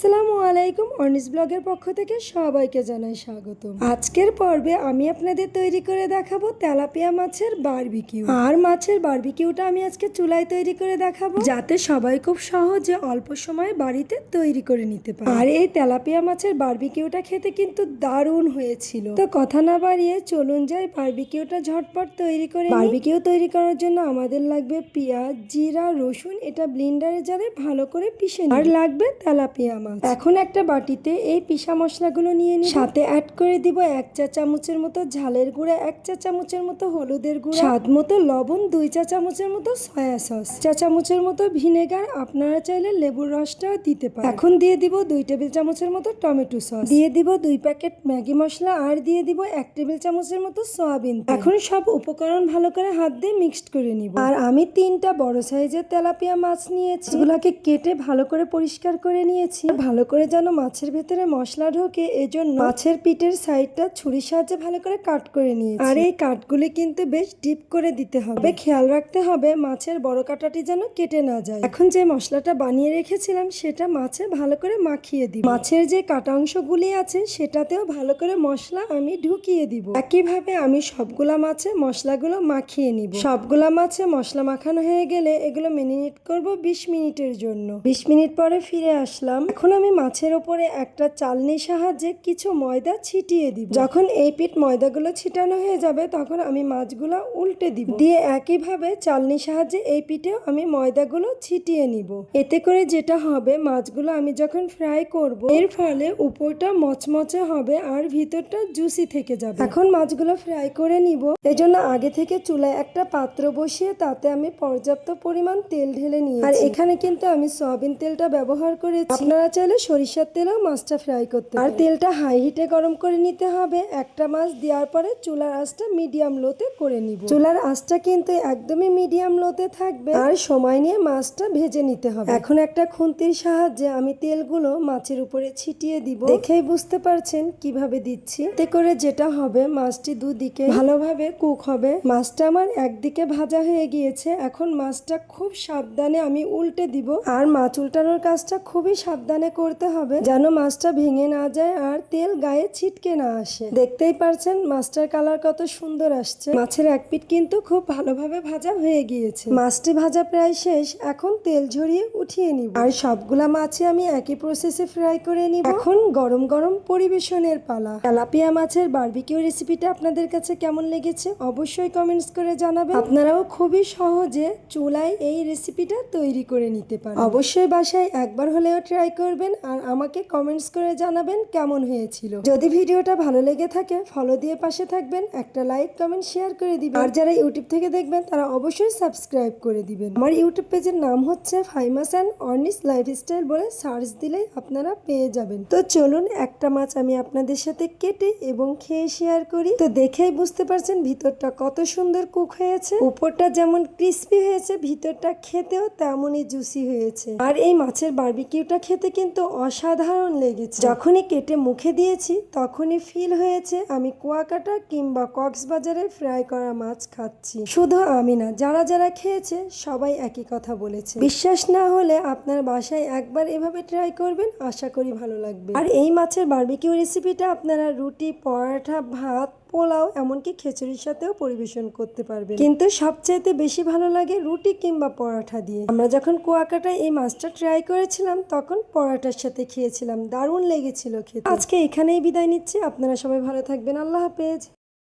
আসসালামু আলাইকুম অনিস ব্লগের পক্ষ থেকে সবাইকে জানাই স্বাগত আজকের পর্বে আমি আপনাদের তৈরি করে দেখাবো তেলাপিয়া মাছের বারবিকিউ। আর মাছের বারবিকিউটা আমি আজকে চুলায় তৈরি করে দেখাবো, যাতে সবাই খুব সহজে অল্প সময়ে বাড়িতে তৈরি করে নিতে পারে। আর এই তেলাপিয়া মাছের বারবিকিউটা খেতে কিন্তু দারুণ হয়েছিল। তো কথা না বাড়িয়ে চলুন যাই বারবিকিউটা ঝটপট তৈরি করে বারবিকিউ তৈরি করার জন্য আমাদের লাগবে পেঁয়াজ, জিরা, রসুন, এটা ব্লিন্ডারে জারে ভালো করে পিষে আর লাগবে তেলাপিয়া মাছ। এখন একটা বাটিতে এই পিসা মশলাগুলো নিয়ে নিই সাথে অ্যাড করে দিব এক চা চামচের মতো ঝালের গুঁড়া, এক চা চামচের মতো হলুদের গুঁড়া, স্বাদ মতো লবণ, দুই চা চামচের মতো সয়া সস চা চামচের মতো ভিনেগার আপনারা চাইলে লেবুর রসটাও দিতে পারেন। এখন দিয়ে দিব দুই টেবিল চামচের মতো টমেটো সস দিয়ে দিব দুই প্যাকেট ম্যাগি মশলা আর দিয়ে দিব এক টেবিল চামচের মতো সয়াবিন এখন সব উপকরণ ভালো করে হাত দিয়ে মিক্সড করে নিব। আর আমি তিনটা বড় সাইজের তেলাপিয়া মাছ নিয়েছি। এগুলাকে কেটে ভালো করে পরিষ্কার করে নিয়েছি। ভালো করে যেন মাছের ভেতরে মশলা ঢোকে, এজন্য মাছের পিঠের সাইডটা ছুরির সাহায্যে ভালো করে কাট করে নিয়েছি। আর এই কাটগুলি কিন্তু বেশ ডিপ করে দিতে হবে। খেয়াল রাখতে হবে মাছের বড় কাটাটি যেন কেটে না যায়। এখন যে মশলাটা বানিয়ে রেখেছিলাম, সেটা মাছে ভালো করে মাখিয়ে দিব। মাছের যে কাটা অংশগুলি আছে, সেটাতেও ভালো করে মশলা আমি ঢুকিয়ে দিব। একইভাবে আমি সবগুলা মাছে মশলাগুলো মাখিয়ে নিব। সবগুলা মাছে মশলা মাখানো হয়ে গেলে এগুলো মেরিনেট করব বিশ মিনিটের জন্য। বিশ মিনিট পরে ফিরে আসলাম। এখন আমি মাছের ওপরে একটা চালনির সাহায্যে কিছু ময়দা ছিটিয়ে দিব। যখন এই পিঠ ময়দাগুলো ছিটানো হয়ে যাবে, তখন আমি মাছগুলো উল্টে দিব। দিয়ে একইভাবে চালনির সাহায্যে এই পিঠেও আমি ময়দাগুলো ছিটিয়ে নিব। এতে করে যেটা হবে, মাছগুলো আমি যখন ফ্রাই করব, এর ফলে উপরটা মচমচে হবে আর ভিতরটা জুসি থেকে যাবে। এখন মাছগুলো ফ্রাই করে নিব। এজন্য আগে থেকে চুলায় একটা পাত্র বসিয়ে তাতে আমি পর্যাপ্ত পরিমাণ তেল ঢেলে নিয়েছি। আর এখানে কিন্তু আমি সয়াবিন তেলটা ব্যবহার করেছি। আপনারা চাইলে সরিষার তেলেও মাছটা ফ্রাই করতে আর তেলটা হাই হিটে গরম করে নিতে হবে। একটা মাছ দেওয়ার পরে চুলার আঁচটা মিডিয়াম লোতে করে নিব। চুলার আঁচটা কিন্তু একদমই মিডিয়াম লোতে থাকবে। আর সময় নিয়ে মাছটা ভেজে নিতে হবে। এখন একটা খুন্তির সাহায্যে আমি তেলগুলো মাছের উপরে ছিটিয়ে দিব। দেখেই বুঝতে পারছেন কীভাবে দিচ্ছি। এতে করে যেটা হবে, মাছটি দুদিকে ভালোভাবে কুক হবে। মাছটা আমার একদিকে ভাজা হয়ে গিয়েছে। এখন মাছটা খুব সাবধানে আমি উল্টে দিব। আর মাছ উল্টানোর কাজটা খুবই সাবধানে করতে হবে যেন মাছটা ভেঙে না যায় আর তেল গায়ে ছিটকে না আসে। দেখতেই পারছেন, মাছটার কালার কত সুন্দর আসছে। মাছের এক পিঠ কিন্তু খুব ভালোভাবে ভাজা হয়ে গিয়েছে। মাছটি ভাজা প্রায় শেষ, এখন তেল ঝরিয়ে উঠিয়ে নিব। আর সবগুলা মাছে আমি একই প্রসেসে ফ্রাই করে নিব। এখন গরম গরম পরিবেশনের পালা। তেলাপিয়া মাছের বারবিকিউ রেসিপিটা আপনাদের কাছে কেমন লেগেছে অবশ্যই কমেন্টস করে জানাবেন। আপনারাও খুবই সহজে চুলায় এই রেসিপিটা তৈরি করে নিতে পারেন। অবশ্যই বাসায় একবার হলেও ট্রাই করবেন আর আমাকে কমেন্টস করে জানাবেন কেমন হয়েছিল। যদি ভিডিওটা ভালো লেগে থাকে ফলো দিয়ে পাশে থাকবেন, একটা লাইক কমেন্ট শেয়ার করে দিবেন। আর যারা ইউটিউব থেকে দেখবেন, তারা অবশ্যই সাবস্ক্রাইব করে দিবেন। আমার ইউটিউব পেজের নাম হচ্ছে ফাইমাস অ্যান্ড অর্নিস লাইফস্টাইল বলে সার্চ দিলেই আপনারা পেয়ে যাবেন। তো চলুন, একটা মাছ আমি আপনাদের সাথে কেটে এবং খেয়ে শেয়ার করি। তো দেখেই বুঝতে পারছেন ভিতরটা কত সুন্দর কুক হয়েছে। উপরটা যেমন ক্রিস্পি হয়েছে, ভিতরটা খেতেও তেমনই জুসি হয়েছে। আর এই মাছের বারবিকিউটা খেতে কিন্তু অসাধারণ লেগেছে। যখনই কেটে মুখে দিয়েছি, তখনই ফিল হয়েছে আমি কুয়াকাটা কিংবা কক্সবাজারে ফ্রাই করা মাছ খাচ্ছি। শুধু আমি না, যারা যারা খেয়েছে, সবাই একই কথা বলেছে। বিশ্বাস না হলে আপনার বাসায় একবার এভাবে ট্রাই করবেন, আশা করি ভালো লাগবে। আর এই মাছের বারবিকিউ রেসিপিটা আপনারা রুটি পরাঠা ভাত পোলাও এমনকি খিচুড়ির সাথেও পরিবেশন করতে পারবে কিন্তু সবচাইতে বেশি ভালো লাগে রুটি কিংবা পরাঠা দিয়ে। আমরা যখন কুয়াকাটায় এই মাছটা ট্রাই করেছিলাম, তখন পরাটার সাথে খেয়েছিলাম। দারুণ লেগেছিল খেতে। আজকে এখানেই বিদায় নিচ্ছি। আপনারা সবাই ভালো থাকবেন। আল্লাহ হাফেজ।